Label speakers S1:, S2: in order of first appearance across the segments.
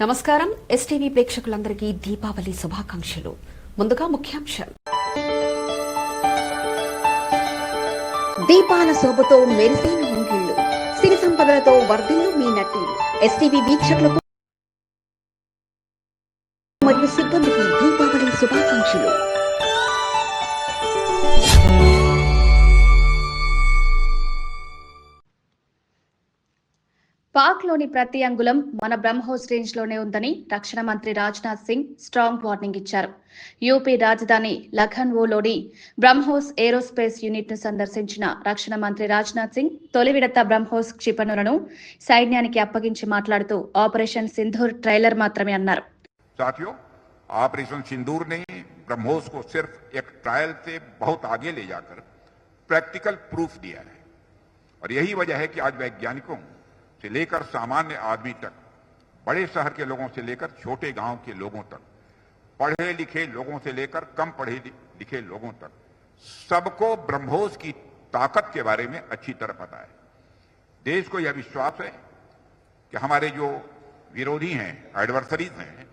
S1: నమస్కారం. ఎస్టీవీ ప్రేక్షకులందరికీ దీపావళి శుభాకాంక్షలు. ముందుగా ముఖ్యాంశాలు.
S2: దీపాల శోభతో మెరిసేను ముంగిళ్ళు సిరి సంపదలతో వర్ధిల్లు మీ నటి ఎస్టీవీ వీక్షకులకు మరియు సిబ్బందికి దీపావళి శుభాకాంక్షలు.
S3: పాక్లోని ప్రతి అంగుళం మన బ్రహ్మోస్ రేంజ్లోనే ఉందని రక్షణ మంత్రి రాజ్నాథ్ సింగ్ స్ట్రాంగ్ వార్నింగ్ ఇచ్చారు యూపీ రాజధాని లఖన్వోలోని బ్రహ్మోస్ ఏరోస్పేస్ యూనిట్ ను సందర్శించిన రక్షణ మంత్రి రాజ్నాథ్ సింగ్ తొలి విడత బ్రహ్మోస్ క్షిపణులను సైన్యానికి అప్పగించి మాట్లాడుతూ ఆపరేషన్ సింధూర్ ట్రైలర్ మాత్రమే అన్నారు
S4: साथियों ऑपरेशन सिंदूर ने ब्रह्मोस को सिर्फ एक ट्रायल से बहुत आगे ले जाकर प्रैक्टिकल प्रूफ दिया है और यही वजह है कि आज वैज्ञानिकों से लेकर सामान्य आदमी तक, बड़े शहर के लोगों से लेकर छोटे गाँव के लोगों तक, पढ़े लिखे लोगों से लेकर कम पढ़े लिखे लोगों तक, सबको ब्रह्मोस की ताकत के बारे में अच्छी तरह पता है। देश को यह विश्वास है कि हमारे जो विरोधी हैं एडवर्सरीज हैं,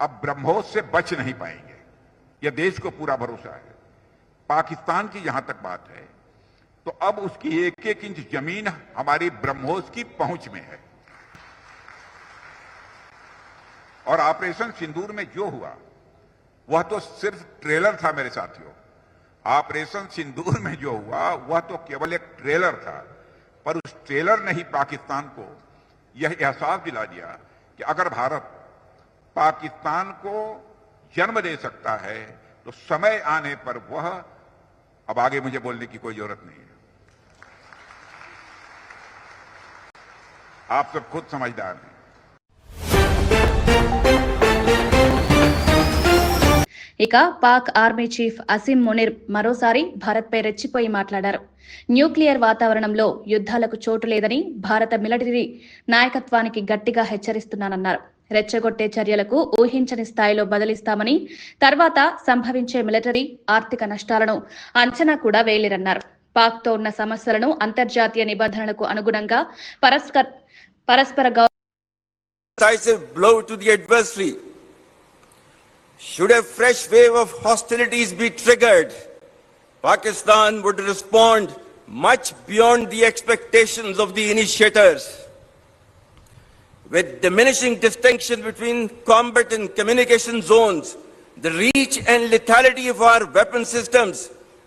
S4: अब ब्रह्मोस से बच नहीं पाएँगे। यह देश को पूरा भरोसा है। पाकिस्तान की जहाँ तक बात है तो अब उसकी एक एक इंच ज़मीन हमारी ब्रह्मोस की पहुँच में है। और ऑपरेशन सिंदूर में जो हुआ, वह तो सिर्फ़ ट्रेलर था मेरे साथियों। ऑपरेशन सिंदूर में जो हुआ, वह तो केवल एक ट्रेलर था, पर उस ट्रेलर ने ही पाकिस्तान को यह एहसास दिला दिया कि अगर भारत पाकिस्तान को जन्म दे सकता है तो समय आने पर वह अब आगे मुझे बोलने की कोई ज़रूरत नहीं है। आप सब खुद समझदार हैं
S3: ఇక పాక్ ఆర్మీ చీఫ్ అసిం మునిర్ మరోసారి భారత్పై రెచ్చిపోయి మాట్లాడారు న్యూక్లియర్ వాతావరణంలో యుద్ధాలకు చోటు లేదని భారత మిలిటరీ నాయకత్వానికి గట్టిగా హెచ్చరిస్తున్నానన్నారు రెచ్చగొట్టే చర్యలకు ఊహించని స్థాయిలో బదిలిస్తామని తర్వాత సంభవించే మిలిటరీ ఆర్థిక నష్టాలను అంచనా కూడా వేయలేరన్నారు పాక్తో ఉన్న సమస్యలను అంతర్జాతీయ నిబంధనలకు అనుగుణంగా పరస్పర పరస్పర గౌరవ
S5: decisive blow to the adversary. Should a fresh wave of hostilities be triggered, Pakistan would respond much beyond the expectations of the initiators. With diminishing distinction between combat and communication zones, the reach and lethality of our weapon systems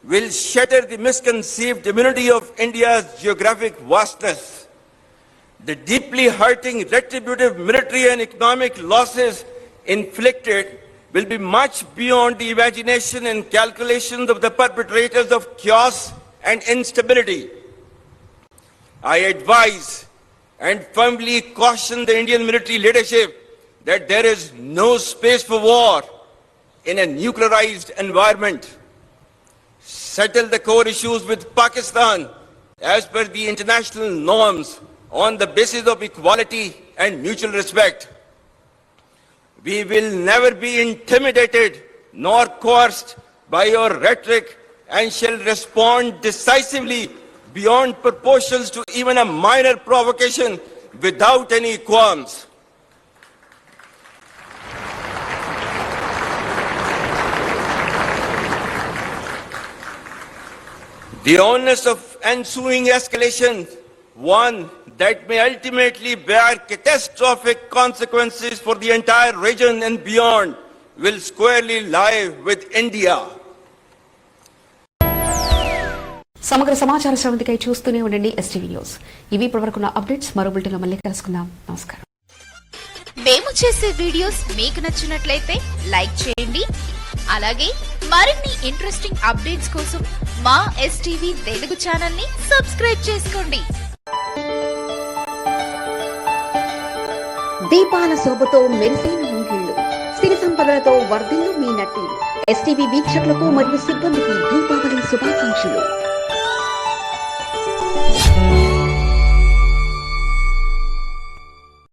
S5: will shatter the misconceived immunity of India's geographic vastness. The deeply hurting retributive military and economic losses inflicted will be much beyond the imagination and calculations of the perpetrators of chaos and instability. I advise and firmly caution the Indian military leadership that there is no space for war in a nuclearized environment settle the core issues with Pakistan as per the international norms on the basis of equality and mutual respect. We will never be intimidated nor coerced by your rhetoric and shall respond decisively beyond proportions to even a minor provocation without any qualms. The onus of ensuing escalation, one that may ultimately bear catastrophic consequences for the entire region and beyond, will squarely lie with India.
S1: సమగ్ర సమాచార శ్రవంతికై చూస్తూనే ఉండండి STV news ఇవి ఇప్పటివరకున్న updates మరో బులెటిన్లో మళ్ళీ కలుసుకుందాం నమస్కారం
S6: మేము చేసే వీడియోస్ మీకు నచ్చినట్లయితే లైక్ చేయండి అలాగే మరిన్ని ఇంట్రెస్టింగ్ అప్డేట్స్ కోసం మా ఎస్టీవీ తెలుగు ఛానల్ని సబ్స్క్రైబ్ చేసుకోండి.
S2: దీపాల శోభతో మెరిసిన ముంగిళ్ళు సిరి సంపదలతో వర్ధిల్లు మీ నటి. ఎస్టీవీ వీక్షకులకు మరియు సిబ్బందికి దీపావళి శుభాకాంక్షలు.